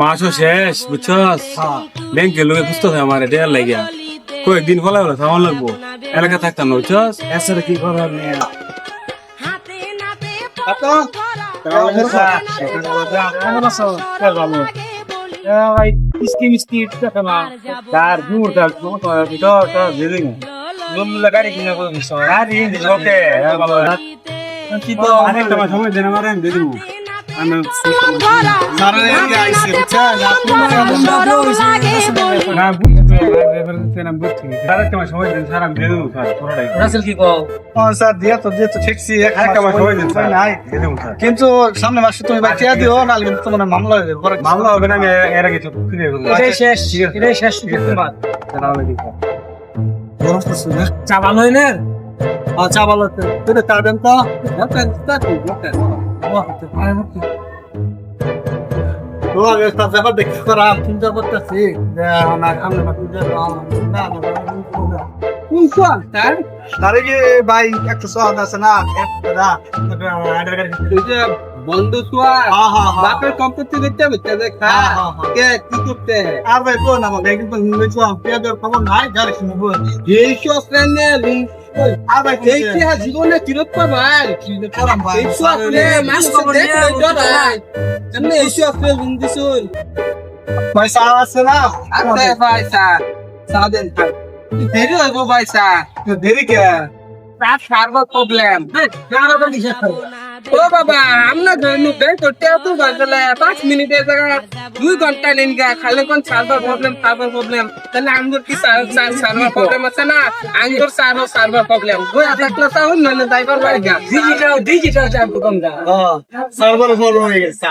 মাসও শেষ বুঝছস ব্যাংকে লোকে বুঝতে হয় আমার ডেয়ার লাগিয়া। কয়েকদিন ফলাই হলো থামান লাগবো। এলাকা থাকতাম না বুঝছস এছাড়া কি করার নেই সময় দেন আমার আমি না না তো তো কিন্তু সামনে মাসে তুমি বাচ্চা দিও নাহলে কিন্তু তোমার মামলা হয়ে মামলা হবে না আমি এর আগে তো এটাই শেষ শেষ শুক্রবার চা ভালো হয় না? আচ্ছা ভালো তুই চা দেন তো। ও আগে তার ব্যাপার দেখতে করাম চিন্তা করতেছি। যে না সামনে মাসে যে না না কোন সোয়াল? তার? তারে যে ভাই একটা সোয়াল আছে না? একটা বন্ধু হ্যাঁ বাপের সম্পত্তি দেখতে হচ্ছে দেখা হ্যাঁ। কে কি করতে? আর ভাই কোন আমার নিয়েছো পেয়াদের খবর নাই গাড়ি শুনব এই সব প্ল্যানে আর ভাই এই কি হা জীবনে ফিরত পাবা করাম ভাই? এই সব প্ল্যান মানুষ দেখলে ডরাই এমনি এই সব প্ল্যান লিং দিছুন পয়সা আছে না আতে পয়সা সাদেন দেরি হইব পয়সা দেরি কে? তার সার্ভার প্রবলেম। ও বাবা আমরা ধরনু বে করতে তো বাজলে 5 মিনিটের জায়গা 2 ঘণ্টা নিন গা খালি কোন সার্ভার প্রবলেম সার্ভার প্রবলেম তাহলে আমগর কি সার্ভার প্রবলেম আছে না? আমগর সার্ভার সার্ভার প্রবলেম ওই দেখলে তাও নলে ড্রাইভার বাড়ি গা। ডিজিটাল ডিজিটাল চাপ কম দা সার্ভার প্রবলেম হয়ে গেছে।